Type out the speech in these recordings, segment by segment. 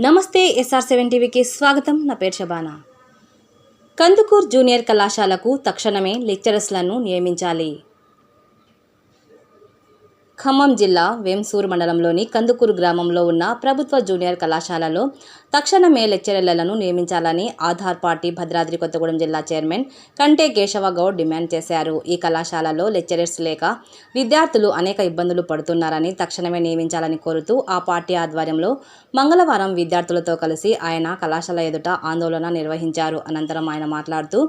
నమస్తే SR seven టీవీకి స్వాగతం. నా పేరు శబానా. కందుకూర్ జూనియర్ కళాశాలకు తక్షణమే లెక్చరర్స్లను నియమించాలి. ఖమ్మం జిల్లా వేంసూరు మండలంలోని కందుకూరు గ్రామంలో ఉన్న ప్రభుత్వ జూనియర్ కళాశాలలో తక్షణమే లెక్చరర్లను నియమించాలని ఆధార్ పార్టీ భద్రాద్రి కొత్తగూడెం జిల్లా చైర్మన్ కంటే కేశవ గౌడ్ డిమాండ్ చేశారు. ఈ కళాశాలలో లెక్చరర్స్ లేక విద్యార్థులు అనేక ఇబ్బందులు పడుతున్నారని తక్షణమే నియమించాలని కోరుతూ ఆ పార్టీ ఆధ్వర్యంలో మంగళవారం విద్యార్థులతో కలిసి ఆయన కళాశాల ఎదుట ఆందోళన నిర్వహించారు. అనంతరం ఆయన మాట్లాడుతూ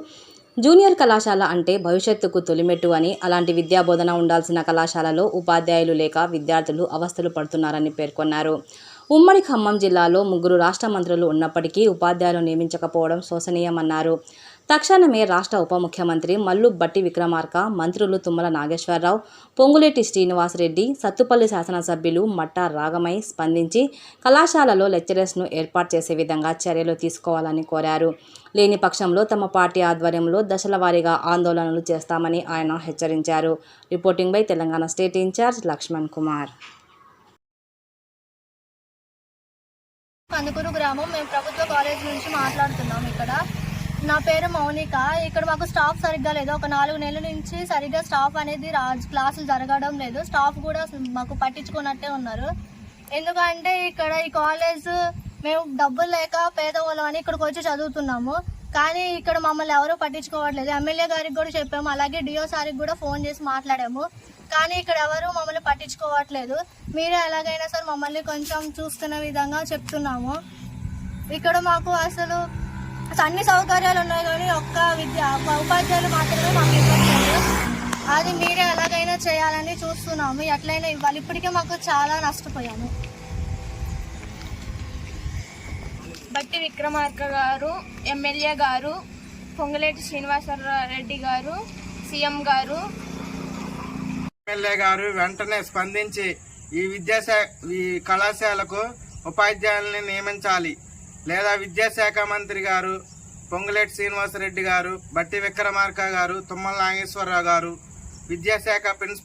జూనియర్ కళాశాల అంటే భవిష్యత్తుకు తొలిమెట్టు అని అలాంటి విద్యాబోధన ఉండాల్సిన కళాశాలలో ఉపాధ్యాయులు లేక విద్యార్థులు అవస్థలు పడుతున్నారని పేర్కొన్నారు. ఉమ్మడి ఖమ్మం జిల్లాలో ముగ్గురు రాష్ట్ర మంత్రులు ఉన్నప్పటికీ ఉపాధ్యాయులు నియమించకపోవడం శోచనీయమన్నారు తక్షణమే రాష్ట్ర ఉప ముఖ్యమంత్రి మల్లు బట్టి విక్రమార్క మంత్రులు తుమ్మల నాగేశ్వరరావు పొంగులేటి శ్రీనివాసరెడ్డి సత్తుపల్లి శాసనసభ్యులు మట్టా రాగమై స్పందించి కళాశాలలో లెక్చరర్స్ను ఏర్పాటు చేసే విధంగా చర్యలు తీసుకోవాలని కోరారు. లేని పక్షంలో తమ పార్టీ ఆధ్వర్యంలో దశల వారీగా ఆందోళనలు చేస్తామని ఆయన హెచ్చరించారు. Reporting by Telangana state incharge Lakshman Kumar. Kandukuru గ్రామం మేము ప్రభుత్వ కాలేజ్ నుంచి మాట్లాడుతున్నాం ఇక్కడ. నా పేరు మౌనిక. ఇక్కడ మాకు స్టాఫ్ సరిగ్గా లేదు. ఒక నాలుగు నెలల నుంచి సరిగ్గా స్టాఫ్ అనేది రా క్లాసులు జరగడం లేదు. స్టాఫ్ కూడా మాకు పట్టించుకున్నట్టే ఉన్నారు. ఎందుకంటే ఇక్కడ ఈ కాలేజ్ మేము డబ్బులు లేక పేదవాళ్ళం అని ఇక్కడికి వచ్చి చదువుతున్నాము. కానీ ఇక్కడ మమ్మల్ని ఎవరూ పట్టించుకోవట్లేదు. ఎమ్మెల్యే గారికి కూడా చెప్పాము. అలాగే డిఓ సార్కి కూడా ఫోన్ చేసి మాట్లాడాము. కానీ ఇక్కడ ఎవరు మమ్మల్ని పట్టించుకోవట్లేదు. మీరే ఎలాగైనా సరే మమ్మల్ని కొంచెం చూస్తున్న విధంగా చెప్తున్నాము. ఇక్కడ మాకు అసలు అన్ని సౌకర్యాలు ఉన్నాయి కానీ ఒక్క విద్య ఉపాధ్యాయులు మాత్రమే మాకు ఇవ్వట్లేదు. అది మీరే ఎలాగైనా చేయాలని చూస్తున్నాము. ఎట్లయినా ఇవ్వాలి. ఇప్పటికే మాకు చాలా నష్టపోయాము. బట్టి విక్రమార్క గారు ఎమ్మెల్యే గారు పొంగులేటి శ్రీనివాసరెడ్డి గారు సీఎం గారు. ఎమ్మెల్యే గారు వెంటనే స్పందించి ఈ విద్యాశా ఈ కళాశాలకు ఉపాధ్యాయుల్ని నియమించాలి. లేదా విద్యాశాఖ మంత్రి గారు పొంగులేటి శ్రీనివాసరెడ్డి గారు బట్టి విక్రమార్క గారు తుమ్మల నాగేశ్వరరావు గారు విద్యాశాఖ ప్రిన్సిపల్